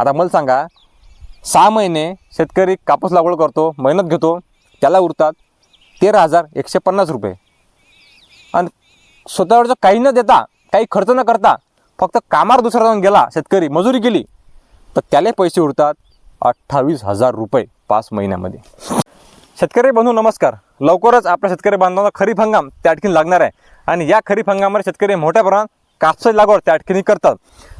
आता मला सांगा सहा महिने शेतकरी कापूस लागवड करतो मेहनत घेतो त्याला उरतात तेरा हजार एकशे पन्नास रुपये. आणि स्वतःवरचं काही न देता काही खर्च न करता फक्त कामावर दुसरा जाऊन गेला शेतकरी मजुरी केली तर त्याला पैसे उरतात अठ्ठावीस हजार रुपये पाच महिन्यामध्ये. शेतकरी बंधू नमस्कार. लवकरच आपल्या शेतकरी बांधवांना खरीप हंगाम त्या आणखीन लागणार आहे. आणि या खरीप हंगामामध्ये शेतकरी मोठ्या प्रमाणात कापसाची लागवड त्या ठिकाणी करतात.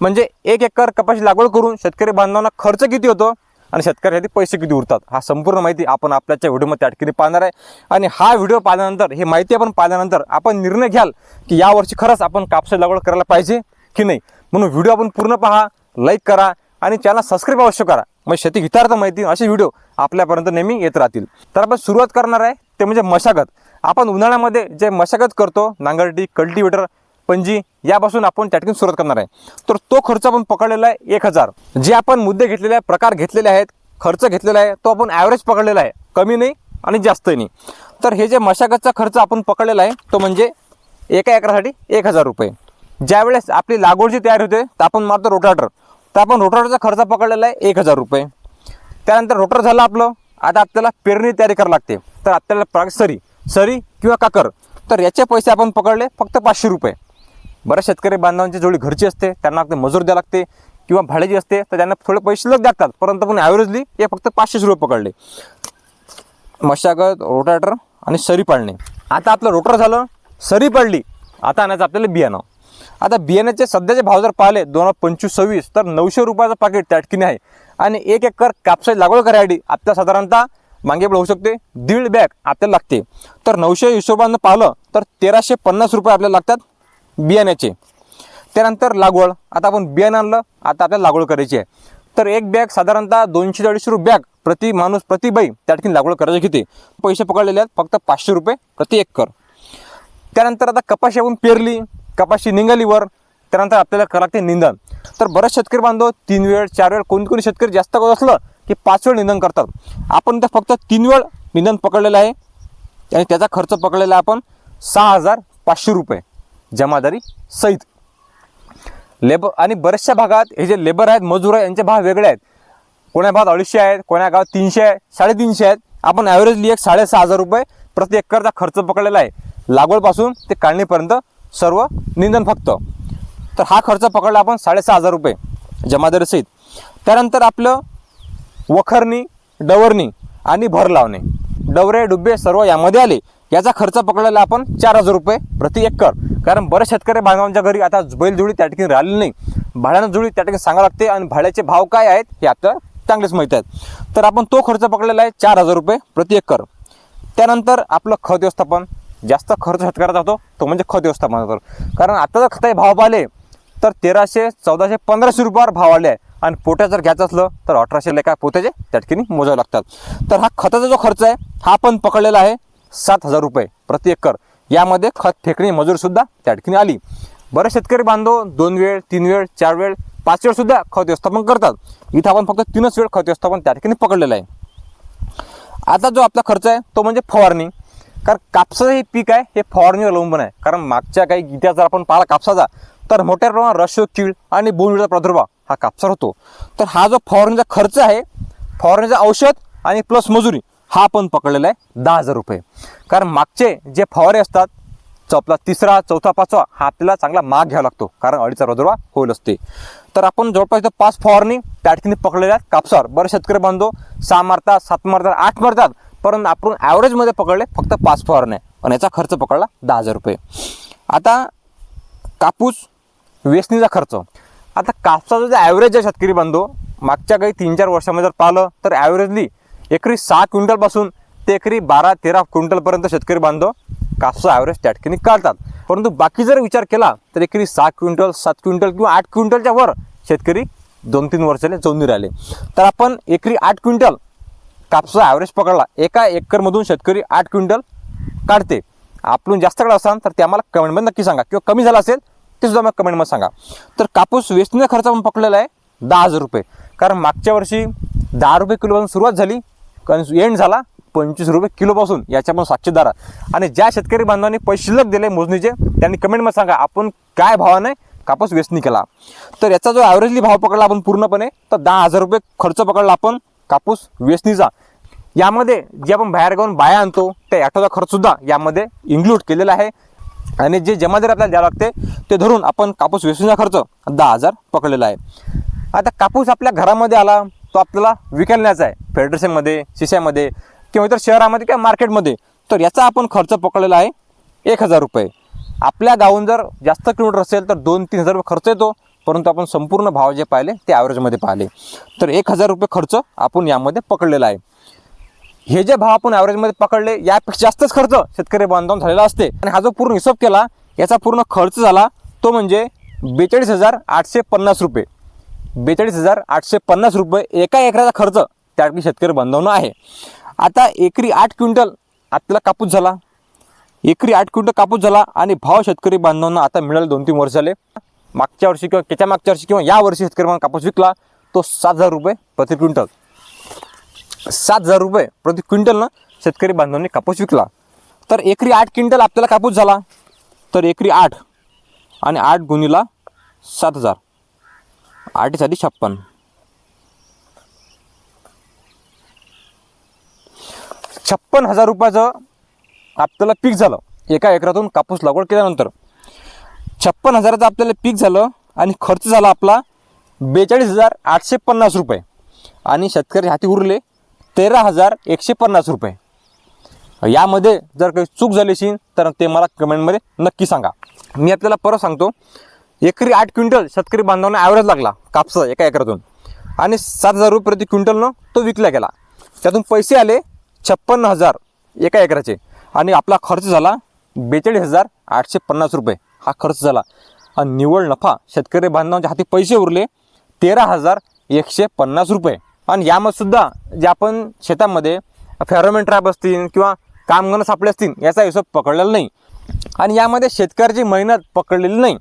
म्हणजे एक एकर कपाशी लागवड करून शेतकरी बांधवांना खर्च किती होतो आणि शेतकऱ्यासाठी पैसे किती उरतात हा संपूर्ण माहिती आपण आपल्याच्या व्हिडिओमध्ये त्या ठिकाणी पाहणार आहे. आणि हा व्हिडिओ पाहिल्यानंतर ही माहिती आपण पाहिल्यानंतर आपण निर्णय घ्याल की यावर्षी खरंच आपण कापसाची लागवड करायला पाहिजे की नाही. म्हणून व्हिडिओ आपण पूर्ण पहा लाईक करा आणि चॅनल सबस्क्राईब अवश्य करा. मग शेती हितार्थ माहिती असे व्हिडिओ आपल्यापर्यंत नेहमी येत राहतील. तर आपण सुरुवात करणार आहे ते म्हणजे मशागत. आपण उन्हाळ्यामध्ये जे मशागत करतो नांगरटी कल्टिवेटर पणजी यापासून आपण त्या ठिकाणी सुरुवात करणार आहे. तर तो खर्च आपण पकडलेला आहे एक हजार. जे आपण मुद्दे घेतलेले आहे प्रकार घेतलेले आहेत खर्च घेतलेला आहे तो आपण ॲव्हरेज पकडलेला आहे. कमी नाही आणि जास्तही नाही. तर हे जे मशागतचा खर्च आपण पकडलेला आहे तो म्हणजे एका एकरासाठी एक हजार रुपये. ज्यावेळेस आपली लागवड जी तयार होते तर आपण मारतो रोटाटर तर आपण रोटाटरचा खर्च पकडलेला आहे एक हजार रुपये. त्यानंतर रोटर झालं आपलं. आता आपल्याला पेरणी तयारी करावी लागते. तर आपल्याला सरी सरी किंवा काकर. तर याचे पैसे आपण पकडले फक्त पाचशे रुपये. बऱ्याच शेतकरी बांधवांची जोडी घरची असते त्यांना अगदी मजूर द्यावं लागते किंवा भाड्याची असते तर त्यांना थोडे पैसे लग लागतात परंतु पण ॲव्हरेजली हे फक्त पाचशेच रुपये पकडले. मशागत रोटाटर आणि सरी पाळणे. आता आपलं रोटर झालं सरी पडली. आता आणायचं आपल्याला बियाणं. आता बियाण्याचे सध्याचे भाव जर पाहिले दोन हजार पंचवीस सव्वीस तर नऊशे रुपयाचं पाकिट त्या ठिकाणी आहे. आणि एक एकर कापसाची लागवड करायसाठी आपल्या साधारणतः मागे होऊ शकते दीड बॅग आपल्याला लागते. तर नऊशे हिशोबानं पाहिलं तर तेराशे पन्नास रुपये आपल्याला लागतात. बियाण्याचे. त्यानंतर लागवड. आता आपण बियाणं आणलं आता आपल्याला लागवड करायची आहे. तर एक बॅग साधारणतः दोनशे अडीचशे रुपये बॅग प्रति माणूस प्रति बाई त्या ठिकाणी लागवड करायची किती पैसे पकडलेले आहेत फक्त पाचशे रुपये प्रति एकर. त्यानंतर आता कपाशी आपण पेरली. कपाशी निघालीवर त्यानंतर आपल्याला करावं लागते निंदन. तर बरेच शेतकरी बांधव तीन वेळ चार वेळ कोणी कोणी शेतकरी जास्त करत असलं की पाच वेळ निंदन करतात. आपण तर फक्त तीन वेळ निंदन पकडलेलं आहे. आणि त्याचा खर्च पकडलेला आहे आपण सहा हजार पाचशे रुपये. जमादारी सहित. लेबर आणि बऱ्याचशा भागात हे जे लेबर आहेत मजूर आहेत यांचे भाव वेगळे आहेत. कोण्या भागात अडीचशे आहेत कोण्या गावात तीनशे आहे साडेतीनशे आहेत. आपण ॲव्हरेजली एक साडेसहा हजार रुपये प्रति एकरचा खर्च पकडलेला आहे. लागवडपासून ते काढणीपर्यंत सर्व निंदन फक्त. तर हा खर्च पकडला आपण साडेसहा हजार रुपये जमादारी सहित. त्यानंतर आपलं वखरणी डवरणी आणि भर लावणे. डवरे डुबे सर्व यामध्ये आले. याचा खर्च पकडलेला आपण चार हजार रुपये प्रति एकर. कारण बरेच शेतकरी बांधवांच्या घरी आता बैलजोडी त्या ठिकाणी राहिली नाही. भाड्यानं जुळी त्या ठिकाणी सांगावं लागते आणि भाड्याचे भाव काय आहेत हे आपल्याला चांगलेच माहीत आहेत. तर आपण तो खर्च पकडलेला आहे चार हजार रुपये प्रति एकर. त्यानंतर आपलं खत व्यवस्थापन. जास्त खर्च शेतकऱ्याचा होतो तो म्हणजे खत व्यवस्थापन होतो कारण आता जर खताचे भाव पाहिले तर तेराशे चौदाशे पंधराशे रुपयावर भाव आले आहे. आणि पोट्या जर घ्यायचं असलं तर अठराशे लेखा पोत्याचे त्या ठिकाणी मोजावे लागतात. तर हा खताचा जो खर्च आहे हा पण पकडलेला आहे सात हजार रुपये प्रति एकर. यामध्ये खत फेकणी मजूरसुद्धा त्या ठिकाणी आली. बरेच शेतकरी बांधव दोन वेळ तीन वेळ चार वेळ पाच वेळ सुद्धा खत व्यवस्थापन करतात. इथं आपण फक्त तीनच वेळ खत व्यवस्थापन त्या ठिकाणी पकडलेलं आहे. आता जो आपला खर्च आहे तो म्हणजे फवारणी. कारण कापसाचं हे पीक आहे हे फवारणीवर अवलंबून आहे. कारण मागच्या काही इतिहास जर आपण पाहिला कापसाचा तर मोठ्या प्रमाणात रश कीड आणि बोंडचा प्रादुर्भाव हा कापसावर होतो. तर हा जो फवारणीचा खर्च आहे फवारणीचं औषध आणि प्लस मजुरी हा आपण पकडलेला आहे. दहा हजार रुपये. कारण मागचे जे फवारे असतात चौपला तिसरा चौथा पाचवा हा आपल्याला चांगला माग घ्यावा लागतो. कारण अडीचा रोजवा होईल असते. तर आपण जवळपास इथं पाच फवारणी त्या पकडलेल्या आहेत. कापसावर. बरं शेतकरी बांधतो सहा मारतात सात मारतात आठ मारतात. परंतु आपण ॲव्हरेजमध्ये पकडले फक्त पाच फवारणे आणि याचा खर्च पकडला दहा हजार रुपये. आता कापूस वेचणीचा खर्च. आता कापसाचा जो ॲव्हरेज आहे शेतकरी बांधव मागच्या काही तीन चार वर्षामध्ये जर पाहिलं तर ॲव्हरेजली एकरी सहा क्विंटलपासून ते एकरी बारा तेरा क्विंटलपर्यंत शेतकरी बांधव कापसा ॲव्हरेज त्या ठिकाणी काढतात. परंतु बाकी जर विचार केला तर एकरी सहा क्विंटल सात क्विंटल किंवा आठ क्विंटलच्या वर शेतकरी दोन तीन वर्षाले जाऊन राहिले. तर आपण एकरी आठ क्विंटल कापसा ॲव्हरेज पकडला. एका एकरमधून शेतकरी आठ क्विंटल काढते. आपण जास्त काढ असाल तर ते आम्हाला कमेंटमध्ये नक्की सांगा. किंवा कमी झालं असेल ते सुद्धा मला कमेंटमध्ये सांगा. तर कापूस वेचणीचा खर्च आपण पकडलेला आहे दहा हजार रुपये. कारण मागच्या वर्षी दहा रुपये किलोपासून सुरुवात झाली. कारण एंड झाला पंचवीस रुपये किलोपासून याच्या पण दारा. आणि ज्या शेतकरी बांधवांनी पैसे शिल्लक दिले मोजणीचे त्यांनी कमेंटमध्ये सांगा आपण काय भावाने कापूस वेचणी केला? तर याचा जो ॲव्हरेजली भाव पकडला आपण पूर्णपणे तर दहा हजार रुपये खर्च पकडला आपण कापूस वेचणीचा यामध्ये जे आपण बाहेर गावून बाया आणतो त्या ॲटोचा खर्चसुद्धा यामध्ये इन्क्लूड केलेला आहे. आणि जे जमादारी आपल्याला द्यावं लागते ते धरून आपण कापूस वेचणीचा खर्च दहा हजार पकडलेला आहे. आता कापूस आपल्या घरामध्ये आला तो आपल्याला विकायला न्यायचा आहे. फेडरेशनमध्ये शिशामध्ये किंवा इतर शहरामध्ये किंवा मार्केटमध्ये. तर याचा आपण खर्च पकडलेला आहे एक हजार रुपये. आपल्या गावून जर जास्त किलोमीटर असेल तर दोन तीन हजार रुपये खर्च येतो. परंतु आपण संपूर्ण भाव जे पाहिले ते ॲव्हरेजमध्ये पाहिले. तर एक हजार रुपये खर्च आपण यामध्ये पकडलेला आहे. हे जे भाव आपण ॲव्हरेजमध्ये पकडले यापेक्षा जास्तच खर्च शेतकरी बांधवांना झालेला असते. आणि हा जो पूर्ण हिशोब केला याचा पूर्ण खर्च झाला तो म्हणजे बेचाळीस हजार आठशे पन्नास रुपये. बेचाळीस हजार आठशे पन्नास रुपये एका एकराचा खर्च त्या शेतकरी बांधवणं आहे. आता एकरी आठ क्विंटल आपल्याला कापूस झाला. एकरी आठ क्विंटल कापूस झाला आणि भाव शेतकरी बांधवांना आता मिळाले दोन तीन वर्ष झाले मागच्या वर्षी किंवा त्याच्या मागच्या वर्षी किंवा या वर्षी शेतकरी बांधव कापूस विकला तो सात हजार रुपये प्रति क्विंटल. सात हजार रुपये प्रति क्विंटलनं शेतकरी बांधवांनी कापूस विकला. तर एकरी आठ क्विंटल आपल्याला कापूस झाला. तर एकरी आठ आणि आठ गुणीला सात हजार. आठसाठी छप्पन. छप्पन हजार रुपयाचं आपल्याला पीक झालं. एका एकरातून कापूस लागवड केल्यानंतर. छप्पन हजाराचं आपल्याला पीक झालं आणि खर्च झाला आपला बेचाळीस हजार आठशे पन्नास रुपये. आणि शेतकरी हाती उरले तेरा हजार एकशे पन्नास रुपये. यामध्ये जर काही चूक झाली असेल तर ते मला कमेंटमध्ये नक्की सांगा. मी आपल्याला परत सांगतो. एकरी आठ क्विंटल शेतकरी बांधवांना ॲव्हरेज लागला कापसा एका एकरातून. आणि सात हजार रुपये प्रति क्विंटलनं तो विकला गेला. त्यातून पैसे आले छप्पन्न हजार एका एकराचे. आणि आपला खर्च झाला बेचाळीस हजार आठशे पन्नास रुपये. हा खर्च झाला. आणि निव्वळ नफा शेतकरी बांधवांच्या हाती पैसे उरले तेरा हजार एकशे पन्नास रुपये. आणि यामध्ये सुद्धा जे आपण शेतामध्ये फेरोमेन ट्रॅप असतील किंवा कामगार सापडे असतील याचा हिशोब पकडलेला नाही. आणि यामध्ये शेतकऱ्याची मेहनत पकडलेली नाही.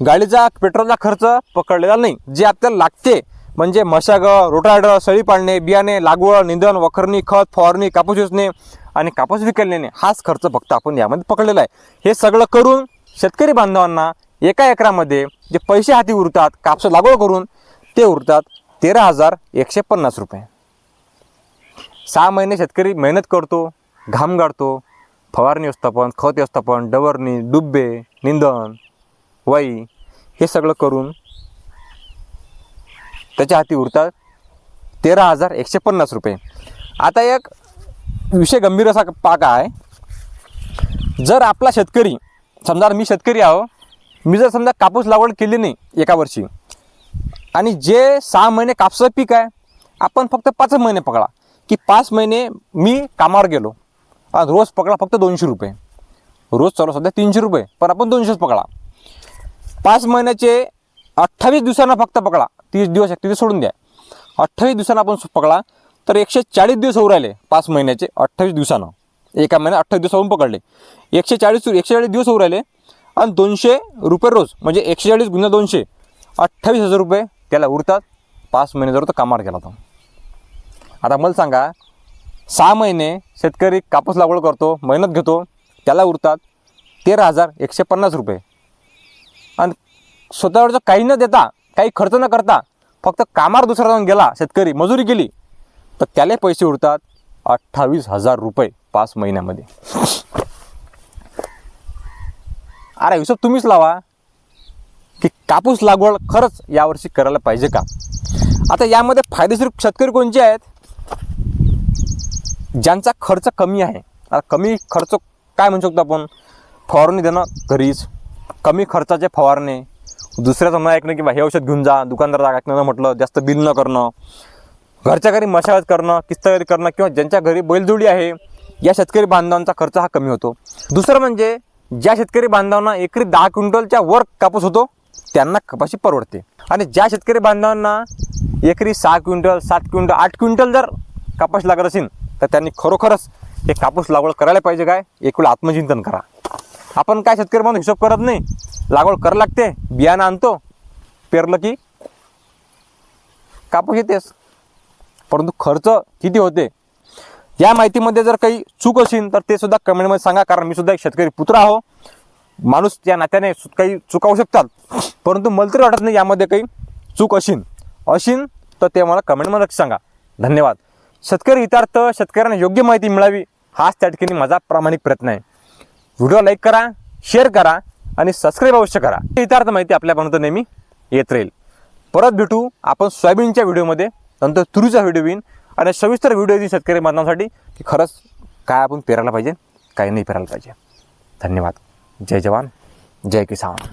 गाडीचा पेट्रोलचा खर्च पकडलेला नाही. जे आपल्याला लागते म्हणजे मशाग रोटाडर सळी पाडणे बियाणे लागवड निंदण वखरणी खत फवारणी कापूस वेचणे आणि कापूस विकत नेणे हाच खर्च फक्त आपण यामध्ये पकडलेला आहे. हे सगळं करून शेतकरी बांधवांना एका एकरामध्ये जे पैसे हाती उरतात कापसं लागवड करून ते उरतात तेरा हजार एकशे पन्नास रुपये. सहा महिने शेतकरी मेहनत करतो घाम गाडतो फवारणी व्यवस्थापन खत व्यवस्थापन डवरणी डुब्बे निंदण वाई हे सगळं करून त्याच्या हाती उरतात तेरा हजार एकशे पन्नास रुपये. आता एक विषय गंभीर असा पाका आहे. जर आपला शेतकरी समजा मी शेतकरी आहो मी जर समजा कापूस लागवड केली नाही एका वर्षी आणि जे सहा महिने कापसाचं पीक आहे आपण फक्त पाच महिने पकडा की पाच महिने मी कामावर गेलो रोज पकडा फक्त दोनशे रुपये. रोज चालू सध्या तीनशे रुपये पण आपण दोनशेच पकडा. पाच महिन्याचे अठ्ठावीस दिवसांना फक्त पकडा. तीस दिवस एक तिथे सोडून द्या. अठ्ठावीस दिवसांना आपण पकडा तर एकशे चाळीस दिवस होऊ राहिले पाच महिन्याचे अठ्ठावीस दिवसानं. एका महिन्यात अठ्ठावीस दिवस पकडले. एकशे चाळीस एकशे चाळीस दिवस होऊ राहिले आणि दोनशे रुपये रोज म्हणजे एकशे चाळीस गुन्हा दोनशे अठ्ठावीस हजार रुपये त्याला उरतात. पाच महिने जर तो कामावर गेला तो. आता मला सांगा सहा महिने शेतकरी कापूस लागवड करतो मेहनत घेतो त्याला उरतात तेरा हजार एकशे पन्नास रुपये. आणि स्वतःवरचं काही न देता काही खर्च न करता फक्त कामावर दुसरा जाऊन गेला शेतकरी मजुरी केली तर त्याला पैसे उरतात अठ्ठावीस हजार रुपये पाच महिन्यामध्ये. अरे हिशोब तुम्हीच लावा की कापूस लागवड खरंच यावर्षी करायला पाहिजे का? आता यामध्ये फायदेशीर शेतकरी कोणते आहेत? ज्यांचा खर्च कमी आहे. आता कमी खर्च काय म्हणू शकतो आपण? फवारणी देणं घरीच. कमी खर्चाचे फवारणे. दुसऱ्याचं म्हणा ऐकणं किंवा हे औषध घेऊन जा दुकानदार ऐकणं म्हटलं जास्त बिल न करणं. घरच्या घरी मशागत करणं किस्तगरी करणं किंवा ज्यांच्या घरी बैलजोडी आहे या शेतकरी बांधवांचा खर्च हा कमी होतो. दुसरं म्हणजे ज्या शेतकरी बांधवांना एकरी दहा क्विंटलच्या वर कापूस होतो त्यांना कपाशी परवडते. आणि ज्या शेतकरी बांधवांना एकरी सहा क्विंटल सात क्विंटल आठ क्विंटल जर कापूस लागत असेल तर त्यांनी खरोखरच हे कापूस लागवड करायला पाहिजे काय? एक वेळ आत्मचिंतन करा. आपण काय शेतकरी म्हणून हिशोब करत नाही. लागवड करावं लागते बियाणं आणतो पेरलं की कापूस येतेस परंतु खर्च किती होते? या माहितीमध्ये जर काही चूक असेल तर ते सुद्धा कमेंटमध्ये सांगा कारण मी सुद्धा एक शेतकरी पुत्र आहो. माणूस या नात्याने सु- काही चुकावू शकतात. परंतु मला तरी वाटत नाही यामध्ये काही चूक अशीन अशीन तर ते मला कमेंटमध्ये नक्की सांगा. धन्यवाद. शेतकरी हितार्थ शेतकऱ्यांना योग्य माहिती मिळावी हाच त्या ठिकाणी माझा प्रामाणिक प्रयत्न आहे. व्हिडिओ लाईक करा शेअर करा आणि सबस्क्राईब अवश्य करा. हितार्थ माहिती आपल्यापर्यंत नेहमी येत राहील. परत भेटू आपण सोयाबीनच्या व्हिडिओमध्ये. नंतर तुरीचा व्हिडिओ येईन आणि सविस्तर व्हिडिओ येतील शेतकरी बांधवांसाठी की खरंच काय आपण पेरायला पाहिजे काय नाही पेरायला पाहिजे. धन्यवाद. जय जवान जय किसान.